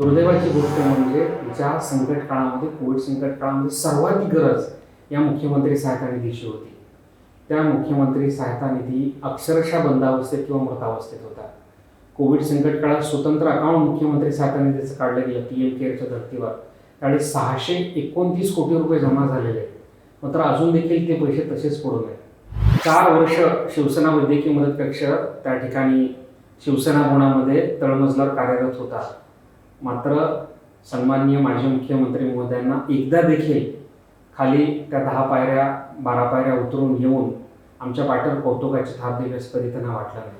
दुर्दैवाची गोष्ट म्हणजे ज्या संकट काळामध्ये कोविड संकट काळामध्ये सर्वात गरज या मुख्यमंत्री सहायता निधीची होती. त्या मुख्यमंत्री सहायता निधी अक्षरशः बंदावस्थेत किंवा मृतावस्थेत होता. कोविड संकट काळात स्वतंत्र अकाउंट मुख्यमंत्री सहायता निधीचं काढलं गेलं पी एम केअरच्या धर्तीवर. त्यावेळी सहाशे एकोणतीस कोटी रुपये जमा झालेले. आहेत मात्र अजून देखील ते पैसे तसेच पडू नये चार वर्ष शिवसेना वैद्यकीय मदत कक्ष त्या ठिकाणी शिवसेना भवनामध्ये तळमजल्यावर कार्यरत होता. मात्र सन्माननीय माजी मुख्यमंत्री महोदयांना एकदा देखील खाली त्या दहा पायऱ्या बारा पायऱ्या उतरून येऊन आमच्या पाठर कौतुकाची थाप दिली असं कधी त्यांना वाटलं नाही.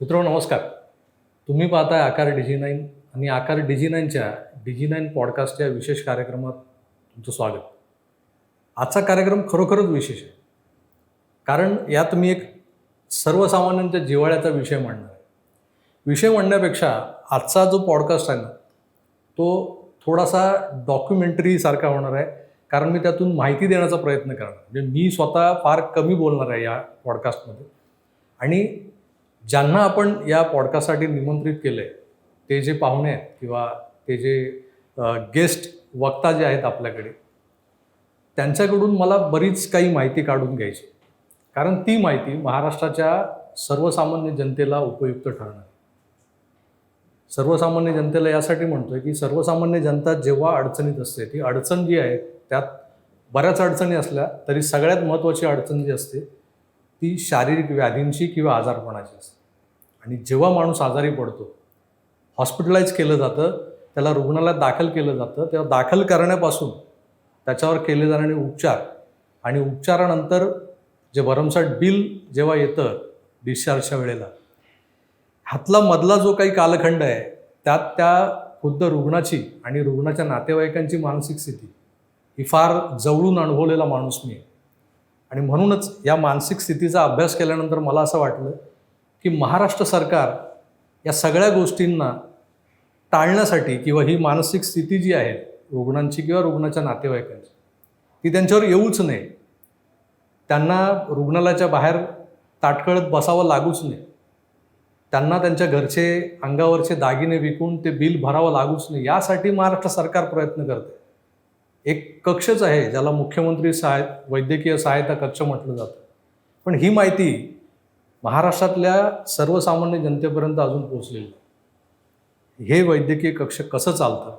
मित्रो नमस्कार. तुम्ही पाहताय आकार डिजी नाईन आणि आकार डिजी नाईनच्या डिजी नाईन पॉडकास्टच्या विशेष कार्यक्रमात तुमचं स्वागत. आजचा कार्यक्रम खरोखरच विशेष आहे. कारण यात मी एक सर्वसामान्यांच्या जिव्हाळ्याचा विषय मांडणार आहे. विषय म्हणण्यापेक्षा आजचा जो पॉडकास्ट आहे ना तो थोडासा डॉक्युमेंटरीसारखा होणार आहे. कारण मी त्यातून माहिती देण्याचा प्रयत्न करणार म्हणजे मी स्वतः फार कमी बोलणार आहे या पॉडकास्टमध्ये आणि ज्यांना आपण या पॉडकास्टसाठी निमंत्रित केलं आहे ते जे पाहुणे आहेत किंवा ते जे गेस्ट वक्ता जे आहेत आपल्याकडे त्यांच्याकडून मला बरीच काही माहिती काढून घ्यायची. कारण ती माहिती महाराष्ट्राच्या सर्वसामान्य जनतेला उपयुक्त ठरणार. सर्वसामान्य जनतेला यासाठी म्हणतोय की सर्वसामान्य जनता जेव्हा अडचणीत असते ती अडचण जी आहे त्यात बऱ्याच अडचणी असल्या तरी सगळ्यात महत्त्वाची अडचण जी असते ती शारीरिक व्याधींची किंवा आजारपणाची असते. आणि जेव्हा माणूस आजारी पडतो हॉस्पिटलाइज केलं जातं त्याला रुग्णालयात दाखल केलं जातं तेव्हा दाखल करण्यापासून त्याच्यावर केले जाणारे उपचार आणि उपचारानंतर जे भरमसाठ बिल जेव्हा येतं डिस्चार्जच्या वेळेला ह्यातला मधला जो काही कालखंड आहे त्यात त्या खुद्द रुग्णाची आणि रुग्णाच्या नातेवाईकांची मानसिक स्थिती ही फार जवळून अनुभवलेला माणूस मी आहे. आणि म्हणूनच या मानसिक स्थितीचा अभ्यास केल्यानंतर मला असं वाटलं की महाराष्ट्र सरकार या सगळ्या गोष्टींना टाळण्यासाठी किंवा ही मानसिक स्थिती जी आहे रुग्णांची किंवा रुग्णाच्या नातेवाईकांची ती त्यांच्यावर येऊच नये. त्यांना रुग्णालयाच्या बाहेर ताटकळत बसावं लागूच नये त्यांना त्यांच्या घरचे अंगावरचे दागिने विकून ते बिल भरावं लागूच नये यासाठी महाराष्ट्र सरकार प्रयत्न करते. एक कक्षच आहे ज्याला मुख्यमंत्री सहाय वैद्यकीय सहायता कक्ष म्हटलं जातं. पण ही माहिती महाराष्ट्रातल्या सर्वसामान्य जनतेपर्यंत अजून पोचलेली नाही. हे वैद्यकीय कक्ष कसं चालतं?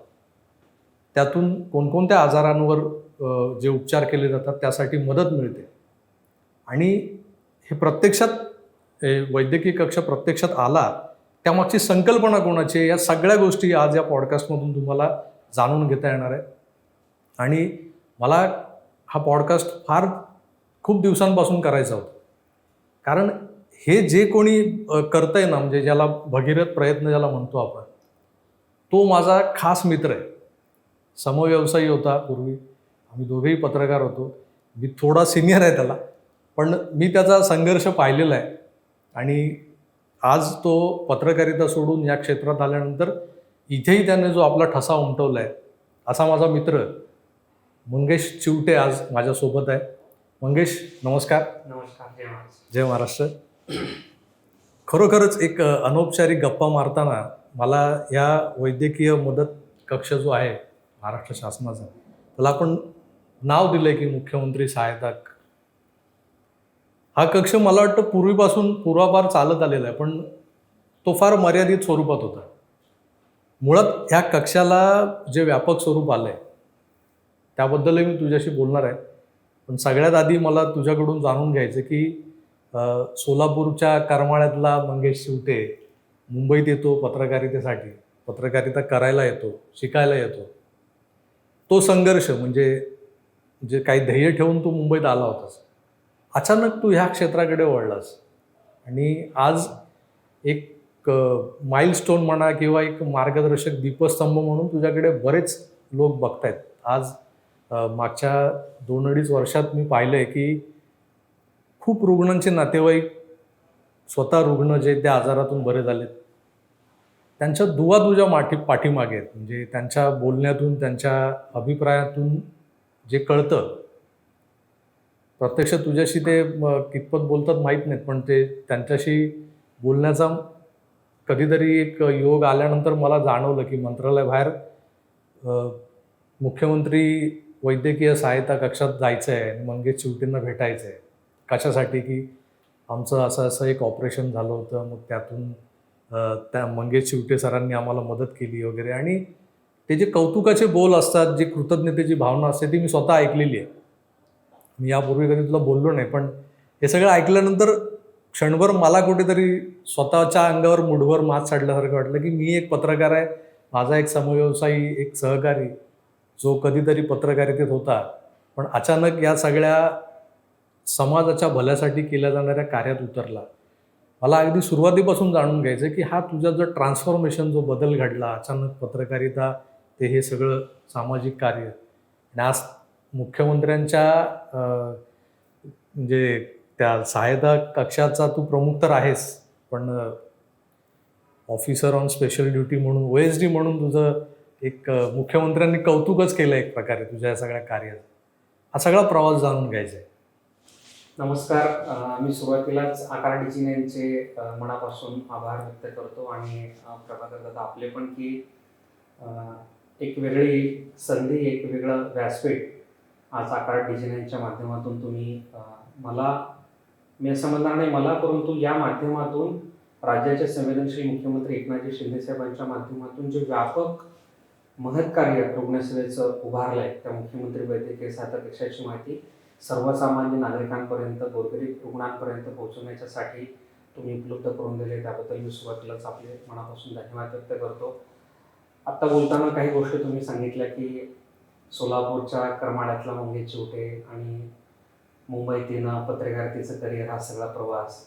त्यातून कोणकोणत्या आजारांवर जे उपचार केले जातात त्यासाठी मदत मिळते? आणि हे प्रत्यक्षात वैद्यकीय कक्ष प्रत्यक्षात आला त्यामागची संकल्पना कोणाची आहे? या सगळ्या गोष्टी आज या पॉडकास्टमधून तुम्हाला जाणून घेता येणार आहे. आणि मला हा पॉडकास्ट फार खूप दिवसांपासून करायचा होता. कारण हे जे कोणी करत आहे ना म्हणजे ज्याला भगीरथ प्रयत्न ज्याला म्हणतो आपण तो माझा खास मित्र आहे. समव्यवसायी होता पूर्वी. आम्ही दोघेही पत्रकार होतो. मी थोडा सिनियर आहे त्याला. पण मी त्याचा संघर्ष पाहिलेला आहे. आणि आज तो पत्रकारिता सोडून या क्षेत्रात आल्यानंतर इथेही त्याने जो आपला ठसा उमटवला आहे असा माझा मित्र मंगेश चिवटे आज माझ्यासोबत आहे. मंगेश नमस्कार. नमस्कार जय महाराष्ट्र खरोखरच एक अनौपचारिक गप्पा मारताना मला या वैद्यकीय मदत कक्ष जो आहे महाराष्ट्र शासनाचा त्याला आपण नाव दिलं आहे की मुख्यमंत्री सहायता हा कक्ष मला वाटतं पूर्वीपासून पूर्वापार चालत आलेला आहे पण तो फार मर्यादित स्वरूपात होता. मुळात ह्या कक्षाला जे व्यापक स्वरूप आलं आहे त्याबद्दलही मी तुझ्याशी बोलणार आहे. पण सगळ्यात आधी मला तुझ्याकडून जाणून घ्यायचं की सोलापूरच्या करमाळ्यातला मंगेश शिवटे मुंबईत येतो पत्रकारितेसाठी पत्रकारिता करायला येतो शिकायला येतो. तो संघर्ष म्हणजे जे काही ध्येय ठेवून तू मुंबईत आला होतास अचानक तू ह्या क्षेत्राकडे वळलास. आणि आज एक माइलस्टोन म्हणा किंवा एक मार्गदर्शक दीपस्तंभ म्हणून तुझ्याकडे बरेच लोक बघतायत. आज मागच्या दोन अडीच वर्षात मी पाहिलं आहे की खूप रुग्णांचे नातेवाईक स्वतः रुग्ण जे त्या आजारातून बरे झालेत. त्यांच्या दुवा तुझ्या माठी पाठीमागे आहेत. म्हणजे त्यांच्या बोलण्यातून त्यांच्या अभिप्रायातून जे कळतं प्रत्यक्ष तुझ्याशी ते कितपत बोलतात माहीत नाहीत पण ते त्यांच्याशी बोलण्याचा कधीतरी एक योग आल्यानंतर मला जाणवलं की मंत्रालयाबाहेर मुख्यमंत्री वैद्यकीय सहायता कक्षात जायचं आहे आणि मंगेश चिवटेंना भेटायचं आहे कशासाठी? की आमचं असं असं एक ऑपरेशन झालं होतं मग त्यातून त्या मंगेश चिवटे सरांनी आम्हाला मदत केली वगैरे. आणि ते जे कौतुकाचे बोल असतात जी कृतज्ञतेची भावना असते ती मी स्वतः ऐकलेली आहे. मी यापूर्वी कधी तुला बोललो नाही पण हे सगळं ऐकल्यानंतर क्षणभर मला कुठेतरी स्वतःच्या अंगावर मुठभर मात साडल्यासारखं वाटलं की मी एक पत्रकार आहे माझा एक समव्यवसायी एक सहकारी जो कधीतरी पत्रकारितेत होता. पण अचानक या सगळ्या समाजाच्या भल्यासाठी केल्या जाणाऱ्या कार्यात उतरला. मला अगदी सुरुवातीपासून जाणून घ्यायचं की हा तुझा जो ट्रान्सफॉर्मेशन जो बदल घडला अचानक पत्रकारिता ते हे सगळं सामाजिक कार्य. आणि आज मुख्यमंत्र्यांच्या म्हणजे त्या सहायता कक्षाचा तू प्रमुख तर आहेस पण ऑफिसर ऑन स्पेशल ड्युटी म्हणून ओ एस डी म्हणून तुझं एक मुख्यमंत्र्यांनी कौतुकच केलं एक प्रकारे तुझ्या या सगळ्या कार्यात हा सगळा प्रवास जाणून घ्यायचा आहे. नमस्कार मी सुरुवातीलाच आकार डिजिन यांचे मनापासून आभार व्यक्त करतो आणि प्रभाकर दादा आपले पण की एक वेगळी संधी एक वेगळं व्यासपीठ आज आकार डिझाईनच्या माध्यमातून तुम्ही मला मी असं म्हणणार नाही मला परंतु या माध्यमातून राज्याचे संवेदनशील मुख्यमंत्री एकनाथजी शिंदेसाहेबांच्या माध्यमातून जे व्यापक महत्कार्य रुग्णसेवेचं उभारलं आहे त्या मुख्यमंत्री वैद्यकीय सहायता कक्षाची माहिती सर्वसामान्य नागरिकांपर्यंत गोरगरीब रुग्णांपर्यंत पोहोचवण्याच्यासाठी तुम्ही उपलब्ध करून दिले त्याबद्दल मी सुरुवातीलाच आपले मनापासून धन्यवाद व्यक्त करतो. आत्ता बोलताना काही गोष्टी तुम्ही सांगितल्या की सोलापूरच्या करमाळ्यातला मुंगे चिवटे आणि मुंबईत येणं पत्रकारितेचं करिअर हा सगळा प्रवास.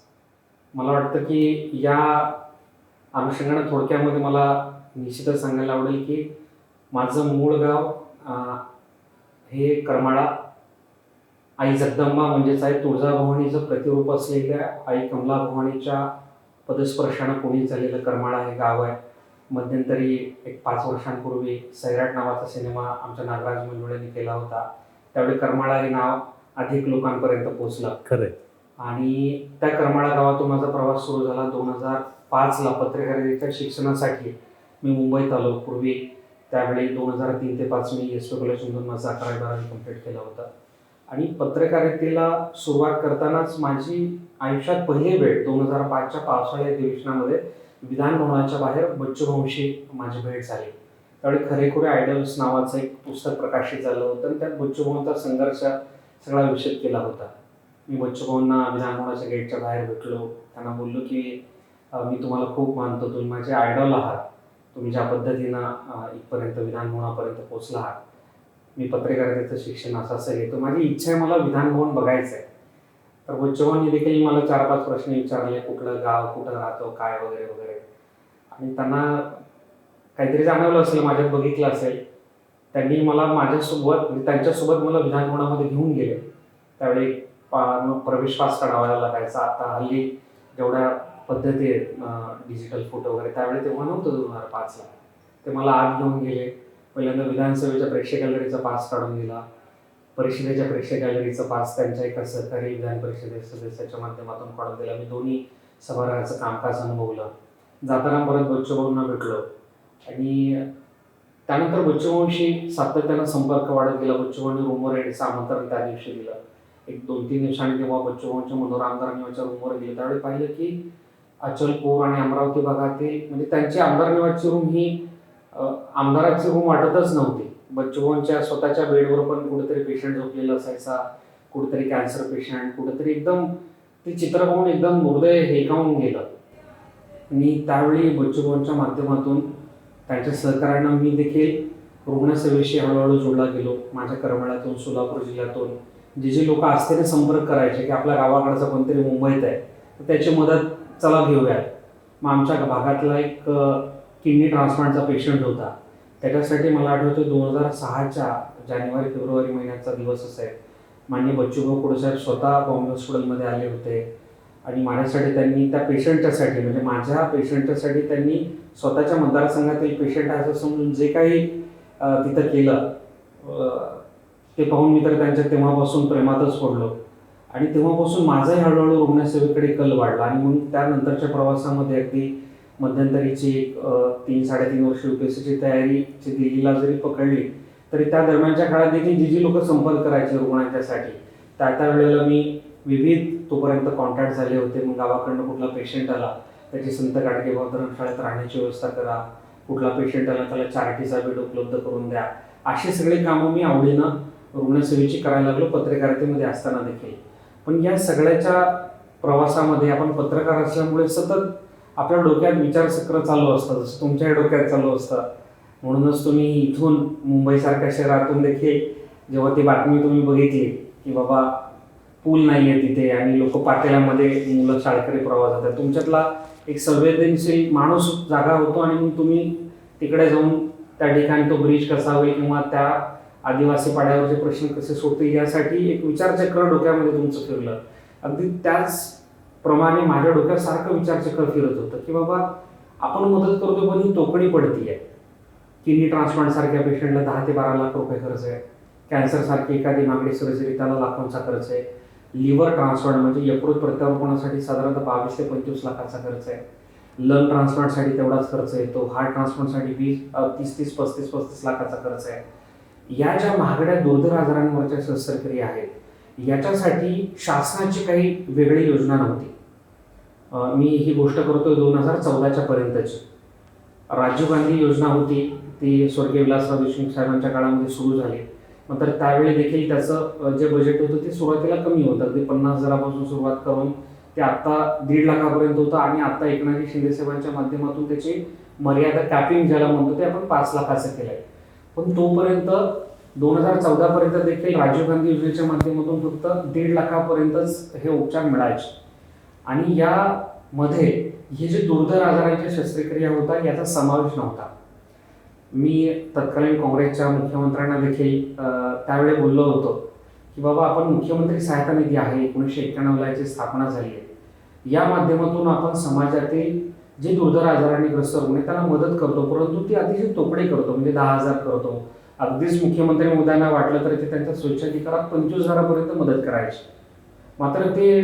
मला वाटतं की या अनुषंगानं थोडक्यामध्ये मला निश्चितच सांगायला आवडेल की माझं मूळ गाव हे करमाळा आई जगदंबा म्हणजेच आई तुळजाभवानीचं प्रतिरूप असलेल्या आई कमला भवानीच्या पदस्पर्शानं पुणे झालेलं करमाळा हे गाव आहे. मध्यंतरी एक पाच वर्षांपूर्वी सैराट नावाचा सिनेमा आमच्या नागराज मंजुळेने केला होता. त्यावेळी करमाळा हे नाव अधिक लोकांपर्यंत पोहोचलं. खरंय. आणि त्या करमाळा गावातून माझा प्रवास सुरू झाला दोन हजार पाचला. पत्रकारितेच्या शिक्षणासाठी मी मुंबईत आलो. पूर्वी त्यावेळी दोन हजार तीन ते पाच मी एस पी कॉलेजमधून माझं अकरावी बारावी कंप्लीट केलं होतं. आणि पत्रकारितेला सुरुवात करतानाच माझी आयुष्यात पहिली भेट दोन हजार पाचच्या पावसाळ्या अधिवेशनामध्ये विधान भवनाच्या बाहेर बच्चूभाऊंशी माझी भेट झाली. त्यावेळी खरेखुरे आयडल्स नावाचं एक पुस्तक प्रकाशित झालं होतं आणि त्यात बच्चूभाऊंचा संघर्ष सगळा विषय केला होता. मी बच्चूभाऊंना विधानभवनाच्या गेटच्या बाहेर भेटलो. त्यांना बोललो की मी तुम्हाला खूप मानतो. तुम्ही माझे आयडॉल आहात. तुम्ही ज्या पद्धतीनं इथपर्यंत विधानभवनापर्यंत पोचला आहात. मी पत्रकारितेचं शिक्षण असं असं घेतो. माझी इच्छा आहे मला विधानभवन बघायचं आहे तर बच्चूभाऊंनी देखील मला चार पाच प्रश्न विचारले कुठलं गाव कुठं राहतो काय वगैरे वगैरे. आणि त्यांना काहीतरी जाणवलं असेल माझ्यात बघितलं असेल. त्यांनी मला माझ्यासोबत म्हणजे त्यांच्यासोबत मला विधानभवनामध्ये घेऊन गेले. त्यावेळी पा- मग प्रवेश पास काढावा लागायचा. आता हल्ली जेवढ्या पद्धती आहेत डिजिटल फोटो वगैरे त्यावेळी तेव्हा नव्हतं दोन हजार पाचला. ते मला आत घेऊन गेले. पहिल्यांदा विधानसभेच्या प्रेक्षक गॅलरीचा पास काढून दिला. परिषदेच्या प्रेक्षक गॅलरीचा पास त्यांच्या एका सहकारी विधान परिषदे सदस्याच्या माध्यमातून काढून दिला. मी दोन्ही सभागृहाचं कामकाज अनुभवलं. जाताना परत बच्चूभाऊंना भेटलो. आणि त्यानंतर बच्चूभाऊंशी सातत्यानं संपर्क वाढत गेला. बच्चूभाऊंनी रूमवर येण्याचं आमंत्रण त्या दिवशी दिलं. एक दोन तीन दिवसांनी तेव्हा बच्चूभाऊंच्या मनोहर आमदार निवाच्या रूमवर गेले. त्यावेळी पाहिलं की अचलपूर आणि अमरावती भागातील म्हणजे त्यांची आमदार निवासची रूम ही आमदाराचे रूम वाटतच नव्हते. बच्चूभाऊंच्या स्वतःच्या बेडवर पण कुठेतरी पेशंट झोपलेला असायचा कुठेतरी कॅन्सर पेशंट कुठेतरी एकदम ते चित्र पाहून एकदम हृदय हेकावून गेलं. आणि त्यावेळी बच्चूभाऊंच्या माध्यमातून त्यांच्या सहकार्यानं मी देखील रुग्णसेवेशी हळूहळू जोडला गेलो. माझ्या करमाळ्यातून सोलापूर जिल्ह्यातून. जे जे लोक आस्थेने संपर्क करायचे की आपल्या गावाकडचा कोणतरी मुंबईत आहे तर त्याची मदत चला घेऊया मग आमच्या भागातला एक किडनी ट्रान्सप्लांटचा पेशंट होता. त्याच्यासाठी मला आठवतं दोन हजार सहाच्या जानेवारी फेब्रुवारी महिन्याचा दिवस असेल मान्य बच्चूभाऊ कुडसाहेब स्वतः बॉम्बे हॉस्पिटलमध्ये आले होते. आणि माझ्यासाठी त्यांनी त्या पेशंटच्यासाठी म्हणजे माझ्या पेशंटच्यासाठी त्यांनी स्वतःच्या मतदारसंघातील पेशंट असं समजून जे काही तिथं केलं ते पाहून मी तर त्यांच्या तेव्हापासून प्रेमातच पडलो. आणि तेव्हापासून माझाही हळूहळू रुग्णसेवेकडे कल वाढला आणि मग त्यानंतरच्या प्रवासामध्ये अगदी मध्यंतरीची एक तीन साडेतीन वर्ष युपीएससीची तयारीची दिल्लीला जरी पकडली तरी त्या दरम्यानच्या काळात देखील जी जी लोक संपर्क करायचे रुग्णांच्यासाठी त्या त्या वेळेला मी विविध तोपर्यंत कॉन्टॅक्ट झाले होते. मग गावाकडनं कुठला पेशंट आला त्याची संत गाडगे भाऊ धर्मशाळेत राहण्याची व्यवस्था करा. कुठला पेशंट आला त्याला चार्टीचा बेड उपलब्ध करून द्या. अशी सगळी कामं मी आवडीनं रुग्णसेवेची करायला लागलो पत्रकारितेमध्ये असताना देखील. पण या सगळ्याच्या प्रवासामध्ये आपण पत्रकार असल्यामुळे सतत आपल्या डोक्यात विचारचक्र चालू असतात जसं तुमच्याही डोक्यात चालू असतात म्हणूनच तुम्ही इथून मुंबईसारख्या शहरातून देखील जेव्हा ती बातमी तुम्ही बघितली की बाबा पूल नाही आहे तिथे आणि लोक पातेल्यामध्ये मुलं शाळकरी प्रवास जातात तुमच्यातला एक संवेदनशील माणूस जागा होतो आणि मग तुम्ही तिकडे जाऊन त्या ठिकाणी तो ब्रिज कसा होईल किंवा त्या आदिवासी पाड्यावरचे प्रश्न कसे सोडतील यासाठी एक विचारचक्र डोक्यामध्ये तुमचं फिरलं. अगदी त्याच प्रमाणे माझ्या डोक्यात सारखं विचारचक्र फिरत होतं की बाबा आपण मदत करतो पण ही तोकडी पडती आहे किडनी ट्रान्सप्लांट सारख्या पेशंटला दहा ते बारा लाख रुपये खर्च आहे. कॅन्सर सारखी एखादी मागणी सर्जरी त्याला लाखोंचा खर्च आहे. लिव्हर ट्रान्सप्लांट म्हणजे यकृत प्रत्यारोपणासाठी साधारणतः बावीस ते पंचवीस लाखाचा खर्च आहे. लंग ट्रान्सप्लांटसाठी तेवढाच खर्च येतो हार्ट ट्रान्सप्लांटसाठी वीस तीस तीस पस्तीस पस्तीस लाखाचा खर्च आहे. या ज्या महागड्या दुर्धर आजारांवरच्या शस्त्रक्रिया आहेत याच्यासाठी शासनाची काही वेगळी योजना नव्हती. मी ही गोष्ट करतो दोन हजार चौदाच्या पर्यंतची. राजीव गांधी योजना होती ती स्वर्गीय विलासराव देशमुख साहेबांच्या काळामध्ये सुरू झाली. नंतर त्यावेळी देखील त्याचं जे बजेट होतं ते सुरुवातीला कमी होतं. अगदी पन्नास हजारापासून सुरुवात करून ते आत्ता दीड लाखापर्यंत होतं आणि आत्ता एकनाथजी शिंदे साहेबांच्या माध्यमातून त्याची मर्यादा कॅपिंग ज्याला म्हणतो ते आपण पाच लाखाचं केलं आहे पण तोपर्यंत दोन हजार चौदा पर्यंत देखील राजीव गांधी योजनेच्या माध्यमातून फक्त दीड लाखापर्यंतच हे उपचार मिळायचे. आणि यामध्ये हे जे दुर्धर आजारांच्या शस्त्रक्रिया होता याचा समावेश नव्हता. मी तत्कालीन काँग्रेसच्या मुख्यमंत्र्यांना देखील त्यावेळी बोललो होतो की बाबा आपण मुख्यमंत्री सहायता निधी आहे एकोणीसशे एक्क्याण्णवला याची स्थापना झाली आहे. या माध्यमातून आपण समाजातील जे दुर्धर आजारांनी ग्रस्त रुग्ण त्यांना मदत करतो परंतु ती अतिशय तोकडे करतो म्हणजे दहा हजार करतो अगदीच मुख्यमंत्री मोदयांना वाटलं तर ते त्यांच्या स्वच्छाधिकारात पंचवीस हजारापर्यंत मदत करायची. मात्र ते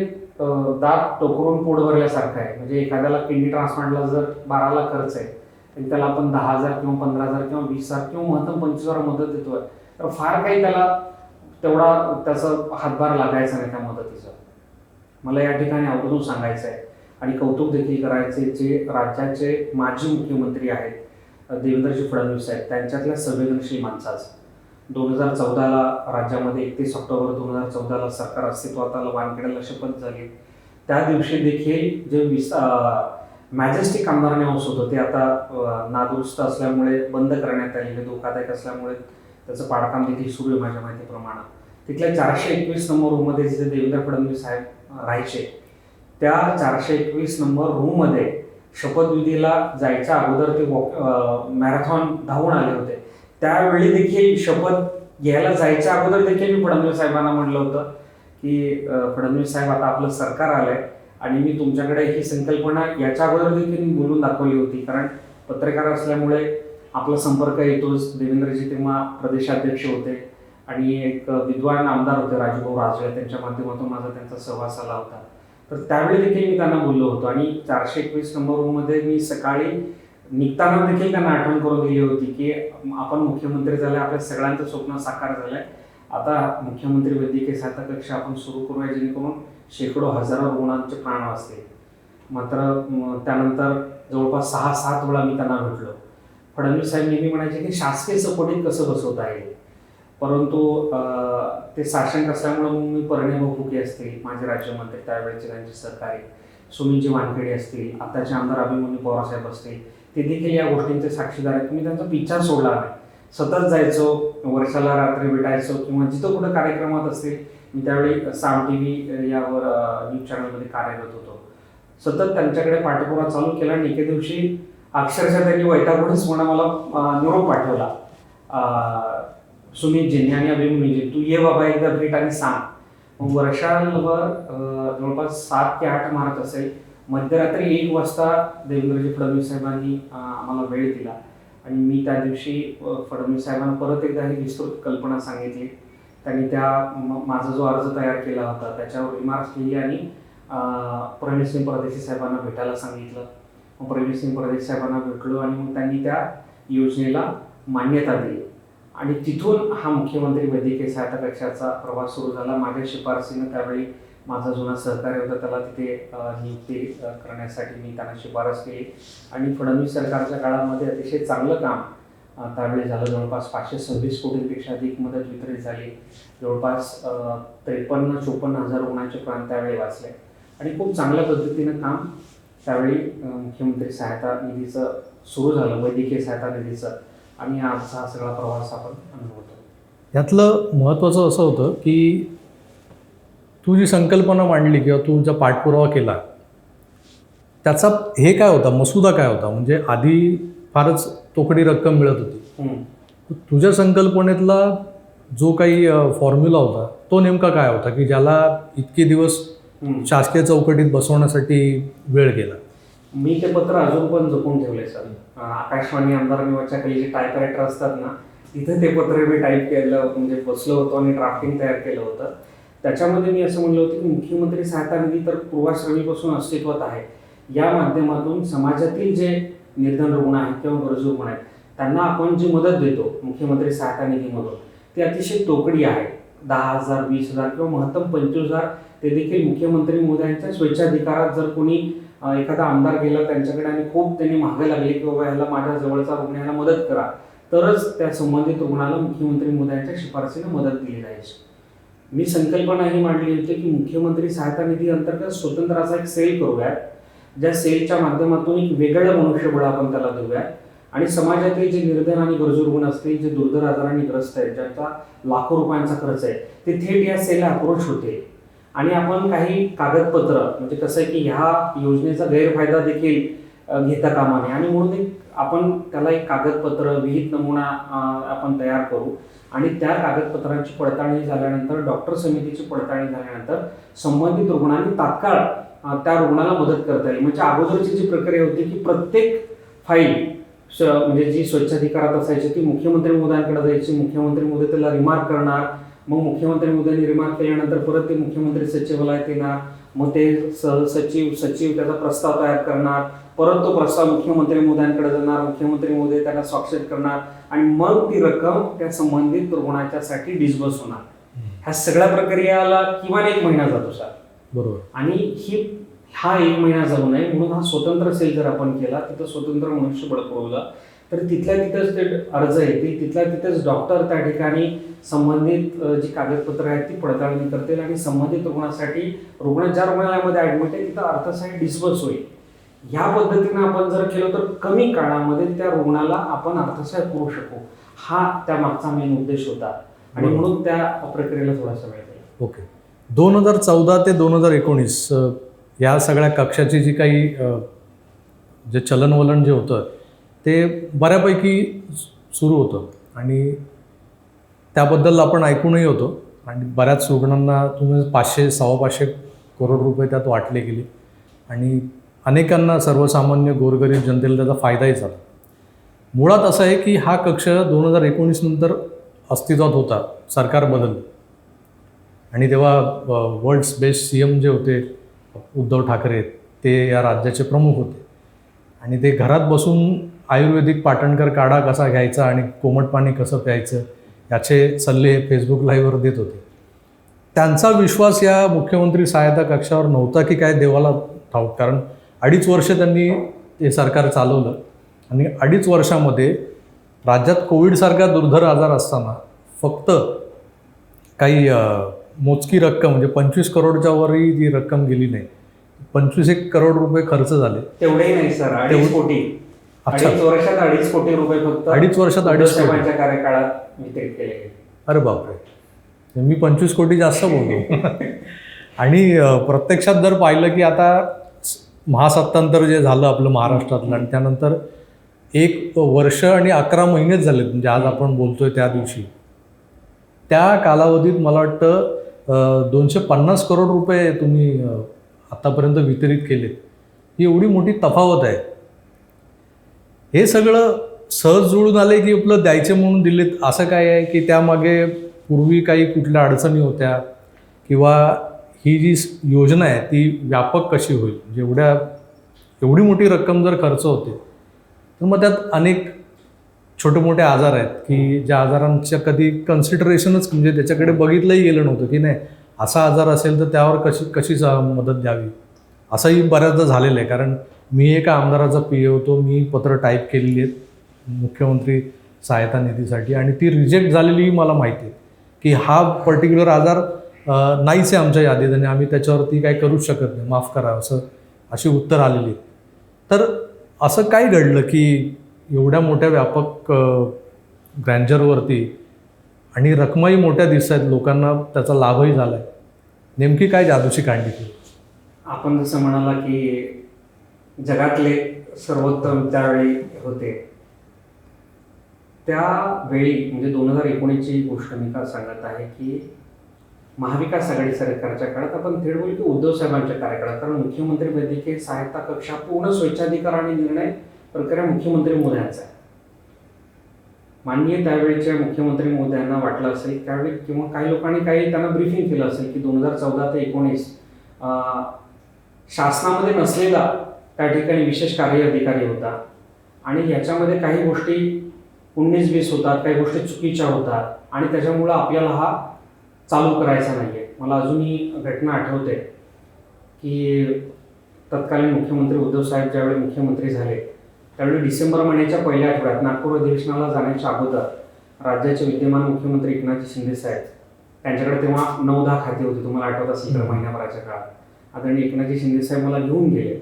दात टोकरून पोट भरल्यासारखं आहे. म्हणजे एखाद्याला किडनी ट्रान्सप्लांटला जर बारा लाख खर्च आहे आणि त्याला आपण दहा हजार किंवा पंधरा हजार किंवा वीस हजार किंवा महत्तम पंचवीस हजार मदत देतोय. तर फार काही त्याला तेवढा त्याचा हातभार लागायचा नाही त्या मदतीचा. मला या ठिकाणी आवर्जून सांगायचं आहे आणि कौतुक देखील करायचे जे राज्याचे माजी मुख्यमंत्री आहेत देवेंद्रजी फडणवीस आहेत त्यांच्यातल्या संवेदनशील माणसाचं. दोन हजार चौदाला राज्यामध्ये एकतीस ऑक्टोबर दोन हजार चौदाला सरकार अस्तित्वात आलं वानखेड्याला शपथ झाली. त्या दिवशी देखील जे विस मॅजेस्टिक आमदार हाऊस होतं ते आता नादुरुस्त असल्यामुळे बंद करण्यात आलेले धोकादायक असल्यामुळे त्याचं पाडकाम देखील सुरू आहे माझ्या माहितीप्रमाणे. तिथल्या चारशे एकवीस नंबर रूममध्ये जिथे देवेंद्र फडणवीस साहेब राहायचे त्या चारशे एकवीस नंबर रूममध्ये शपथविधीला जायच्या अगोदर ते वॉक मॅरेथॉन धावून आले होते. त्यावेळी देखील शपथ घ्यायला जायच्या अगोदर देखील मी फडणवीस साहेबांना म्हटलं होतं की फडणवीस साहेब आता आपलं सरकार आलंय आणि मी तुमच्याकडे ही संकल्पना याच्या अगोदर देखील मी बोलून दाखवली होती. कारण पत्रकार असल्यामुळे आपला संपर्क येतोच. देवेंद्रजी तेव्हा प्रदेशाध्यक्ष होते आणि एक विद्वान आमदार होते राजूभाऊ राजळे त्यांच्या माध्यमातून माझा त्यांचा सहवास आला होता. तर त्यावेळी देखील मी त्यांना बोललो होतो आणि चारशे एकवीस नंबर रूममध्ये मी सकाळी निघताना देखील त्यांना आठवण करून दिली होती की आपण मुख्यमंत्री झाले आपल्या सगळ्यांचं स्वप्न साकार झालंय. आता मुख्यमंत्री वैद्यकीय सहायता कक्षा आपण सुरू करूया जेणेकरून शेकडो हजारो रुग्णांचे प्राण वाचतील. मात्र त्यानंतर जवळपास सहा सात वेळा मी त्यांना भेटलो. फडणवीस साहेब नेहमी म्हणायचे की शासकीय सपोर्टिंग कसं बसवता येईल? परंतु ते शासन असल्यामुळे मग मी परिणय फुके असतील माझे राज्यमंत्री त्यावेळेचे त्यांचे सहकारी सुनीलजी वानखेडे असतील आताचे आमदार अभिमन्यू पवारसाहेब असतील ते देखील या गोष्टींचे साक्षीदार आहेत. मी त्यांचा पिच्छा सोडला नाही. सतत जायचो वर्षाला रात्री भेटायचो किंवा जिथं कुठं कार्यक्रमात असतील मी त्यावेळी साम टी व्ही यावर न्यूज चॅनलमध्ये कार्यरत होतो. सतत त्यांच्याकडे पाठपुरा चालू केला आणि एके दिवशी अक्षरशः त्यांनी वैतागूनच म्हणा मला निरोप पाठवला. सुमित सुमितजींनी आणि म्हणजे तू ये बाबा एकदा भेट आणि सांग. मग वर्षांवर जवळपास सात ते आठ मार्च असेल. मध्यरात्री एक वाजता देवेंद्रजी फडणवीस साहेबांनी आम्हाला वेळ दिला. आणि मी त्या दिवशी फडणवीस साहेबांना परत एकदा ही विस्तृत कल्पना सांगितली. त्यांनी त्या माझा जो अर्ज तयार केला होता त्याच्यावर रिमार्क्स लिहिली आणि प्रवीण सिंग परदेशी साहेबांना भेटायला सांगितलं. मग प्रवीण सिंग परदेशी साहेबांना भेटलो आणि मग त्यांनी त्या योजनेला मान्यता दिली. आणि तिथून हा मुख्यमंत्री वैद्यकीय सहायता कक्षाचा प्रवास सुरू झाला. माझ्या शिफारसीनं त्यावेळी माझा जुना सहकार्य होता. त्याला तिथे नियुक्ती करण्यासाठी मी त्यांना शिफारस केली. आणि फडणवीस सरकारच्या काळामध्ये अतिशय चांगलं काम त्यावेळी झालं. जवळपास पाचशे सव्वीस कोटींपेक्षा अधिक मदत वितरित झाली. जवळपास त्रेपन्न चोपन्न हजार रुग्णांचे प्राण त्यावेळी वाचले. आणि खूप चांगल्या पद्धतीनं काम त्यावेळी मुख्यमंत्री सहायता निधीचं सुरू झालं. वैद्यकीय सहायता निधीचं. आणि आजचा हा सगळा प्रवास आपण अनुभवतो यातलं महत्त्वाचं असं होतं की तू जी संकल्पना मांडली किंवा तू ज्या पाठपुरावा केला त्याचा हे काय होता मसुदा काय होता म्हणजे आधी फारच तोकडी रक्कम मिळत होती. तुझ्या संकल्पनेतला जो काही फॉर्म्युला होता तो नेमका काय होता की ज्याला इतके दिवस. शासकीय चौकटीत बसवण्यासाठी वेळ गेला मी ते पत्र अजून पण जपून ठेवले सर. आकाशवाणी आमदार निवासच्या खाली जे टायपरायटर असतात ना तिथे ते पत्र मी टाईप केलं म्हणजे बसलो होतो आणि ड्राफ्टिंग तयार केलं होतं. त्याच्यामध्ये मी असं म्हणलं होतं की मुख्यमंत्री सहायता निधी तर पूर्वाश्रमीपासून अस्तित्वात आहे. या माध्यमातून समाजातील जे निर्धन रुग्ण आहेत किंवा गरजू रुग्ण आहेत त्यांना आपण जी मदत देतो मुख्यमंत्री सहायता निधीमधून ती अतिशय तोकडी आहे. दहा हजार वीस हजार किंवा महत्तम पंचवीस हजार ते देखील मुख्यमंत्री मोदयांच्या स्वेच्छाधिकारात जर कोणी एखादा आमदार गेला त्यांच्याकडे आणि खूप त्यांनी मागे लागले की बाबा ह्याला माझ्या जवळचा रुग्ण ह्याला मदत करा. तरच त्या संबंधित रुग्णाला मुख्यमंत्री मोदयांच्या शिफारसीने मदत दिली जायची मी संकल्पना ही मांडली होती की मुख्यमंत्री सहायता निधी अंतर्गत स्वतंत्र असा एक सेल करूयात ज्या सेलच्या माध्यमातून एक वेगळं मनुष्यबळ आपण त्याला देऊयात. आणि समाजातील जे निर्धन आणि गरजू रुग्ण असतील जे दुर्धर आजारांनी ग्रस्त आहेत ज्यांचा लाखो रुपयांचा खर्च आहे ते थेट या सेलला अप्रोच होते आणि आपण काही कागदपत्र म्हणजे कसं आहे की ह्या योजनेचा गैरफायदा देखील घेता कामा नये. आणि म्हणून एक आपण त्याला एक कागदपत्र विहित नमुना आपण तयार करू. आणि त्या कागदपत्रांची पडताळणी झाल्यानंतर डॉक्टर समितीची पडताळणी झाल्यानंतर संबंधित रुग्णांनी तात्काळ त्या रुग्णाला मदत करता येईल. म्हणजे अगोदरची जी प्रक्रिया होती की प्रत्येक फाईल म्हणजे जी स्वच्छाधिकारात असायची ती मुख्यमंत्री मोदयांकडे जायची मुख्यमंत्री मोदी त्याला रिमार्क करणार मग मुख्यमंत्री मोदयांनी रिमार्क केल्यानंतर परत ते मुख्यमंत्री सचिवालयात येणार. मग ते सचिव सचिव त्याचा प्रस्ताव तयार करणार. परत तो प्रस्ताव मुख्यमंत्री मोदयांकडे जाणार. मुख्यमंत्री मोदी त्याला स्वाक्षर करणार. आणि मग ती रक्कम त्या संबंधित रुग्णाच्यासाठी डिस्बर्स होणार. ह्या सगळ्या प्रक्रियाला किमान एक महिना जातो सर बरोबर. आणि ही हा एक महिना जाऊ नये. म्हणून हा स्वतंत्र सेल जर आपण केला तिथं स्वतंत्र मनुष्यबळ पुरवलं. तर तिथल्या तिथंच ते अर्ज येतील. तिथल्या तिथंच डॉक्टर त्या ठिकाणी संबंधित जी कागदपत्र आहेत ती पडताळणी करतील आणि संबंधित रुग्णासाठी रुग्ण ज्या रुग्णालयामध्ये ऍडमिट आहे तिथं अर्थसहाय्य डिस्बर्स होईल. ह्या पद्धतीनं आपण जर केलं तर कमी काळामध्ये त्या रुग्णाला आपण अर्थसहाय्य करू शकू. हा त्या मागचा मेन उद्देश होता. आणि. म्हणून त्या प्रक्रियेला थोडासा वेळ दिला. ओके. दोन हजार चौदा ते दोन हजार एकोणीस या सगळ्या कक्षाची जी काही जे चलनवलन जे होतं ते बऱ्यापैकी सुरू होतं. आणि त्याबद्दल आपण ऐकूनही होतो. आणि बऱ्याच रुग्णांना तुम्ही पाचशे सव्वा पाचशे करोड रुपये त्यात वाटले गेले. आणि अनेकांना सर्वसामान्य गोरगरीब जनतेला त्याचा फायदाही झाला. मुळात असं आहे की हा कक्ष दोन हजार एकोणीस नंतर अस्तित्वात होता. सरकार बदललं. आणि तेव्हा वर्ल्ड्स बेस्ट सी एम जे होते उद्धव ठाकरे ते या राज्याचे प्रमुख होते. आणि ते घरात बसून आयुर्वेदिक पाटणकर काढा कसा घ्यायचा आणि कोमट पाणी कसं प्यायचं याचे सल्ले फेसबुक लाईव्हवर देत होते. त्यांचा विश्वास या मुख्यमंत्री सहायता कक्षावर नव्हता की काय देवाला ठाऊक. कारण अडीच वर्ष त्यांनी ते सरकार चालवलं आणि अडीच वर्षामध्ये राज्यात कोविडसारखा दुर्धर आजार असताना फक्त काही मोजकी रक्कम म्हणजे पंचवीस करोडच्या वरही जी रक्कम गेली नाही. पंचवीस एक करोड रुपये खर्च झाले. तेवढेही नाही सर. तेवढं- कोटी. अडीच वर्षात अडीच कोटी रुपये फक्त अडीच वर्षात अडीच कोटी. कार्यकाळात वितरित केले अरे बापरे. मी पंचवीस कोटी जास्त बोलतो आणि प्रत्यक्षात जर पाहिलं की आता महासत्तांतर जे झालं आपलं महाराष्ट्रातलं आणि त्यानंतर एक वर्ष आणि अकरा महिनेच झाले म्हणजे आज आपण बोलतोय त्या दिवशी. त्या कालावधीत मला वाटतं दोनशे पन्नास करोड रुपये तुम्ही आतापर्यंत वितरित केलेत. ही एवढी मोठी तफावत आहे. हे सगळं सहज जुळून आले की आपलं द्यायचे म्हणून दिलेत. असं काय आहे की त्यामागे पूर्वी काही कुठल्या अडचणी होत्या किंवा ही जी योजना आहे ती व्यापक कशी होईल? जेवढ्या एवढी मोठी रक्कम जर खर्च होते तर मग त्यात अनेक छोटे मोठे आजार आहेत की ज्या आजारांच्या कधी कन्सिडरेशनच म्हणजे त्याच्याकडे बघितलंही गेलं नव्हतं की नाही असा आजार असेल तर त्यावर कशी कशी मदत द्यावी? असंही बऱ्याचदा झालेलं आहे. कारण मी एका आमदाराचा पी ए होतो मी पत्र टाईप केलेली आहेत मुख्यमंत्री सहायता निधीसाठी आणि ती रिजेक्ट झालेलीही मला माहिती आहे की हा पर्टिक्युलर आजार नाहीच आहे आमच्या यादीत आणि आम्ही त्याच्यावरती काही करूच शकत नाही. माफ करा असं अशी उत्तर आलेली तर असं काय घडलं की एवढ्या मोठ्या व्यापक ग्रँजरवरती आणि रकमाही मोठ्या दिसत आहेत लोकांना त्याचा लाभही झाला आहे नेमकी काय जादूची कांडी केली? आपण जसं म्हणाला की जगातले सर्वोत्तम त्यावेळी होते. त्यावेळी म्हणजे दोन हजार एकोणीसची गोष्ट मी का सांगत आहे की महाविकास आघाडी सरकारच्या काळात आपण थेट बोलू की उद्धव साहेबांच्या कार्यकाळात. कारण मुख्यमंत्री वैद्यकीय सहायता कक्षा पूर्ण स्वेच्छाधिकार आणि निर्णय प्रक्रिया मुख्यमंत्री मोदयांचा आहे. माननीय त्यावेळेच्या मुख्यमंत्री मोदयांना वाटलं असेल त्यावेळी किंवा काही लोकांनी काही त्यांना ब्रीफिंग केलं असेल की दोन हजार चौदा ते एकोणीस शासनामध्ये नसलेला त्या ठिकाणी विशेष कार्य अधिकारी होता. आणि याच्यामध्ये काही गोष्टी उन्नीस वीस होतात काही गोष्टी चुकीच्या होतात आणि त्याच्यामुळं आपल्याला हा चालू करायचा नाही आहे मला अजूनही घटना आठवते की तत्कालीन मुख्यमंत्री उद्धव साहेब ज्यावेळी मुख्यमंत्री झाले त्यावेळी डिसेंबर महिन्याच्या पहिल्या आठवड्यात नागपूर अधिवेशनाला जाण्याच्या अगोदर राज्याचे विद्यमान मुख्यमंत्री एकनाथजी शिंदे साहेब त्यांच्याकडे तेव्हा नऊ दहा खाते होते. तुम्हाला आठवत असेल तर. महिन्याभराच्या काळात. आदरणीय एकनाथजी शिंदे साहेब मला घेऊन गेले.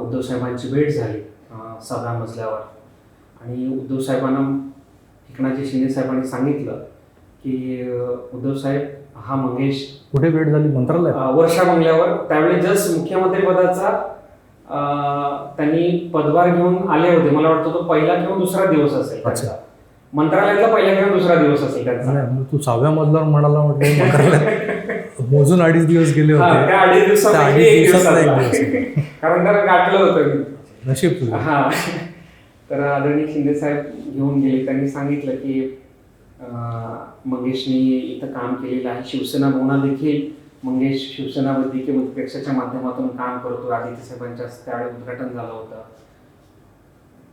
उद्धव साहेबांची भेट झाली सभा मजल्यावर. आणि उद्धव साहेबांना एकनाथजी शिंदे साहेबांनी सांगितलं की उद्धव साहेब हा मंगेश. कुठे भेट झाली? मंत्रालयात? अं, वर्षा बंगल्यावर त्यावेळी जस्ट मुख्यमंत्री पदाचा त्यांनी पदभार घेऊन आले होते मला वाटतं तो पहिला किंवा दुसरा दिवस असेल मंत्रालयातला पहिला किंवा दुसरा दिवस असेल त्यांचा. तू सहाव्या मजल्यावर म्हणाला म्हटलं मोजून अडीच दिवस गेले होते. त्या अडीच एक. दिवस. कारण त्याला गाठलं होतं मी. नशीब तुझं. हा. तर आदरणीय शिंदे साहेब घेऊन गेले. त्यांनी सांगितलं की मंगेशनी इथं काम केलेलं आहे. शिवसेना भवना देखील मंगेश शिवसेना वैद्यकीय मध्यपेक्षाच्या माध्यमातून काम करतो. आदित्य साहेबांच्या हस्ते त्यावेळी उद्घाटन झालं होतं.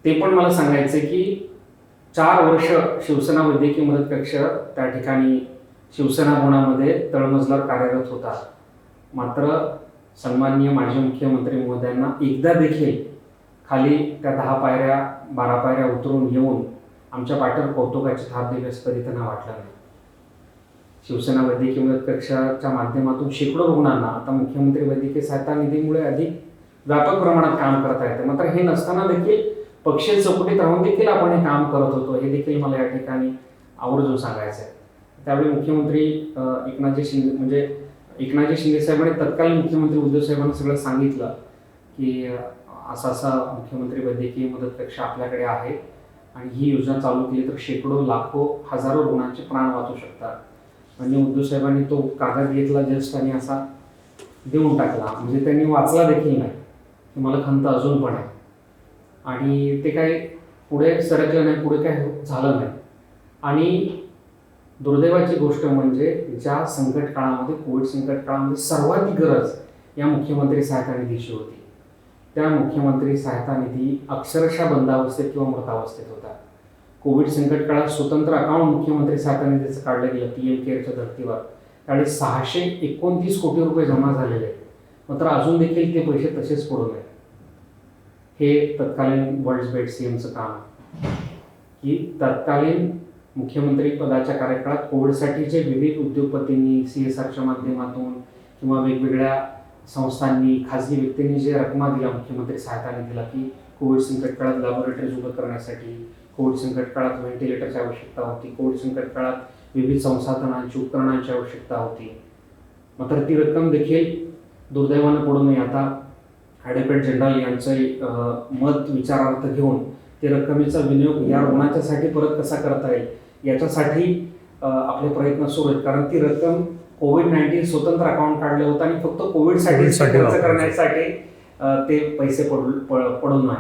ते पण मला सांगायचं की चार वर्ष शिवसेना वैद्यकीय मदत कक्ष त्या ठिकाणी शिवसेना भवनामध्ये तळमजल्यावर कार्यरत होता. मात्र सन्माननीय माजी मुख्यमंत्री महोदयांना एकदा देखील खाली त्या दहा पायऱ्या बारा पायऱ्या उतरून येऊन आमच्या पाठीवर कौतुकाची थाप दिली असं कधी त्यांना वाटलं नाही. शिवसेना वैद्यकीय मदत कक्षाच्या माध्यमातून शेकडो रुग्णांना आता मुख्यमंत्री वैद्यकीय सहायता निधीमुळे अधिक व्यापक प्रमाणात काम करता येते. मात्र हे नसताना देखील पक्षीय चौकटीत राहून देखील आपण हे काम करत होतो. हे देखील मला या ठिकाणी आवर्जून सांगायचं आहे त्यावेळी मुख्यमंत्री एकनाथजी शिंदे म्हणजे एकनाथजी शिंदे साहेबांनी तत्कालीन मुख्यमंत्री उद्धव साहेबांना सगळं सांगितलं की असा असा मुख्यमंत्री वैद्यकीय मदत कक्षा आपल्याकडे आहे आणि ही योजना चालू केली तर शेकडो लाखो हजारो रुग्णांचे प्राण वाचू शकतात. म्हणजे उद्धव साहेबांनी तो कागद घेतला जस्ट आणि असा देऊन टाकला. म्हणजे त्यांनी वाचला देखील नाही. ही मला खंत अजून पण आहे. आणि ते काय पुढे सरकलं नाही पुढे काय झालं नाही. आणि दुर्दैवाची गोष्ट म्हणजे ज्या संकट काळामध्ये कोविड संकट काळामध्ये सर्वाधिक गरज या मुख्यमंत्री सहायता निधीची होती. त्या मुख्यमंत्री सहायता निधी अक्षरशः बंदावस्थेत किंवा मृतावस्थेत होता. कोविड संकट काळात स्वतंत्र अकाउंट मुख्यमंत्री सहायता निधीचं काढलं गेलं पी एम केअरच्या धर्तीवर. त्यावेळी सहाशे एकोणतीस कोटी रुपये जमा झालेले. आहेत मात्र अजून देखील ते पैसे तसेच पडू नये हे तत्कालीन वर्ल्ड बेड सी एमचं काम आहे. की तत्कालीन मुख्यमंत्री पदाच्या कार्यकाळात कोविडसाठी जे विविध उद्योगपतींनी सी एस आरच्या माध्यमातून किंवा वेगवेगळ्या संस्थांनी खाजगी व्यक्तींनी जे रकमा दिल्या मुख्यमंत्री सहायताने निधीला की कोविड संकट काळात लॅबोरेटरीज उभं करण्यासाठी कोविड संकट काळात व्हेंटिलेटरची आवश्यकता होती कोविड संकट काळात विविध संसाधनांची उपकरणांची आवश्यकता होती. मात्र ती रक्कम देखील दुर्दैवानं पडू नये आता ॲडव्होकेट जनरल यांचं मत विचारार्थ घेऊन ते रक्कमेचा विनियोग या रुग्णाच्यासाठी परत कसा करता येईल? याच्यासाठी आपले प्रयत्न सुरू आहेत कारण ती रक्कम कोविड नाईन्टीन स्वतंत्र अकाउंट काढलं होतं आणि फक्त कोविडसाठी खर्च. करण्यासाठी ते पैसे पडू प- पडून नाही